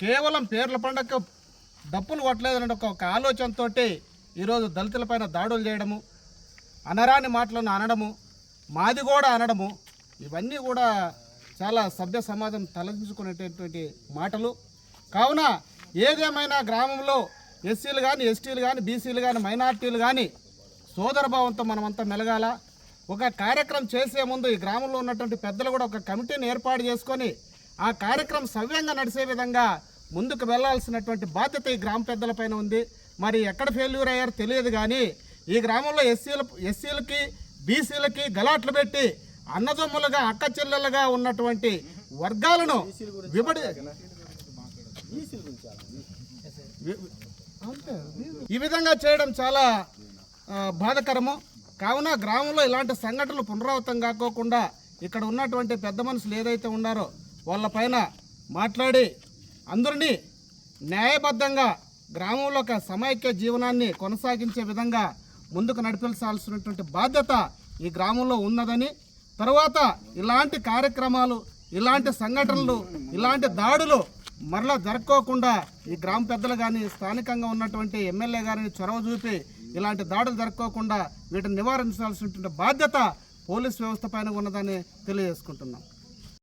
కేవలం పేర్ల పండగ డప్పులు కొట్టలేదనే ఒక ఒక ఆలోచనతో ఈరోజు దళితులపైన దాడులు చేయడము అనరాని మాటలను అనడము మాది కూడా అనడము ఇవన్నీ కూడా చాలా సభ్య సమాజం తలదించుకునేటటువంటి మాటలు. కావున ఏదేమైనా గ్రామంలో ఎస్సీలు కానీ ఎస్టీలు కానీ బీసీలు కానీ మైనార్టీలు కానీ సోదరభావంతో మనమంతా మెలగాల? ఒక కార్యక్రమం చేసే ముందు ఈ గ్రామంలో ఉన్నటువంటి పెద్దలు కూడా ఒక కమిటీని ఏర్పాటు చేసుకొని ఆ కార్యక్రమం సవ్యంగా నడిచే విధంగా ముందుకు వెళ్ళాల్సినటువంటి బాధ్యత ఈ గ్రామ పెద్దలపైన ఉంది. మరి ఎక్కడ ఫెయిల్యూర్ అయ్యారో తెలియదు కానీ ఈ గ్రామంలో ఎస్సీల ఎస్సీలకి బీసీలకి గలాట్లు పెట్టి అన్నదమ్ములుగా అక్క చెల్లెలుగా ఉన్నటువంటి వర్గాలను విభడి ఈ విధంగా చేయడం చాలా బాధకరము. కావున గ్రామంలో ఇలాంటి సంఘటనలు పునరావృతం కాకోకుండా ఇక్కడ ఉన్నటువంటి పెద్ద మనుషులు ఏదైతే ఉన్నారో వాళ్ళపైన మాట్లాడి అందరినీ న్యాయబద్ధంగా గ్రామంలో ఒక సమైక్య జీవనాన్ని కొనసాగించే విధంగా ముందుకు నడిపించాల్సినటువంటి బాధ్యత ఈ గ్రామంలో ఉన్నదని తర్వాత ఇలాంటి కార్యక్రమాలు ఇలాంటి సంఘటనలు ఇలాంటి దాడులు మరలా జరుపుకోకుండా ఈ గ్రామ పెద్దలు కానీ స్థానికంగా ఉన్నటువంటి ఎమ్మెల్యే గారిని చొరవ చూపి ఇలాంటి దాడులు జరుపుకోకుండా వీటిని నివారించాల్సినటువంటి బాధ్యత పోలీస్ వ్యవస్థ పైన ఉన్నదని తెలియజేసుకుంటున్నాం.